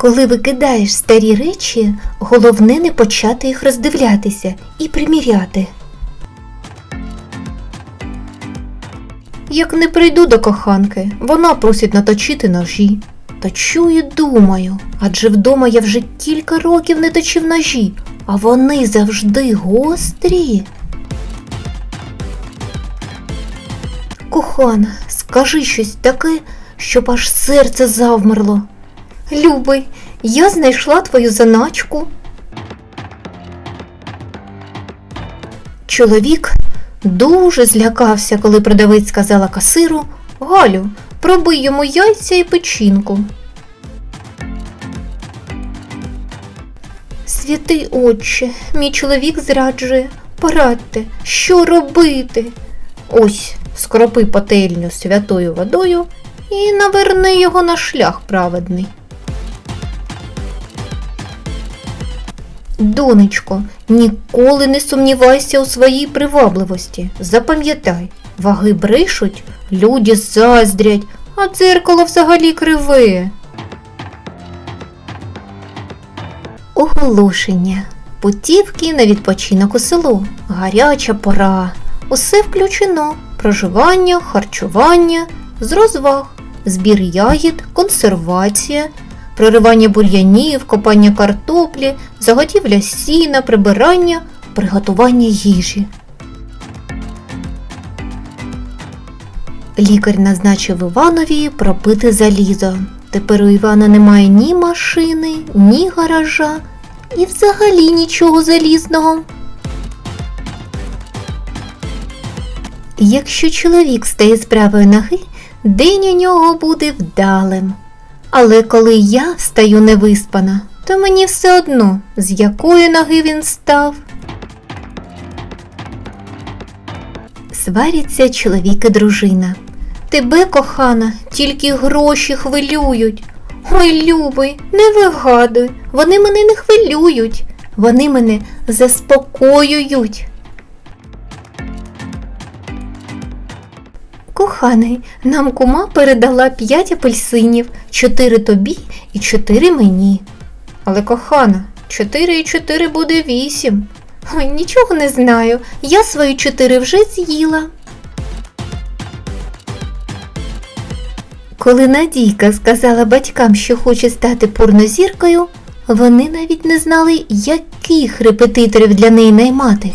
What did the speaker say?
Коли викидаєш старі речі, головне не почати їх роздивлятися і приміряти. Як не прийду до коханки, вона просить наточити ножі. Точу і думаю, адже вдома я вже кілька років не точив ножі, а вони завжди гострі. Кохана, скажи щось таке, щоб аж серце завмерло. Любий, я знайшла твою заначку. Чоловік дуже злякався, коли продавець сказала касиру Галю, пробий йому яйця і печінку. Святий отче, мій чоловік зраджує. Порадьте, що робити? Ось, скропи пательню святою водою і наверни його на шлях праведний. Донечко, ніколи не сумнівайся у своїй привабливості. Запам'ятай, ваги брешуть, люди заздрять, а дзеркало взагалі криве. Оголошення. Путівки на відпочинок у село. Гаряча пора. Усе включено. Проживання, харчування, з розваг, збір ягід, консервація, проривання бур'янів, копання картоплі, заготівля сіна, прибирання, приготування їжі. Лікар назначив Іванові пропити залізо. Тепер у Івана немає ні машини, ні гаража і взагалі нічого залізного. Якщо чоловік стає справою ноги, день у нього буде вдалим. Але коли я стаю невиспана, то мені все одно, з якої ноги він став. Сваряться чоловік і дружина. Тебе, кохана, тільки гроші хвилюють. Ой, любий, не вигадуй, вони мене не хвилюють, вони мене заспокоюють. Коханий, нам кума передала п'ять апельсинів, чотири тобі і чотири мені. Але кохана, чотири і чотири буде вісім. Ой, нічого не знаю. Я свої чотири вже з'їла. Коли Надійка сказала батькам, що хоче стати порнозіркою, вони навіть не знали, яких репетиторів для неї наймати.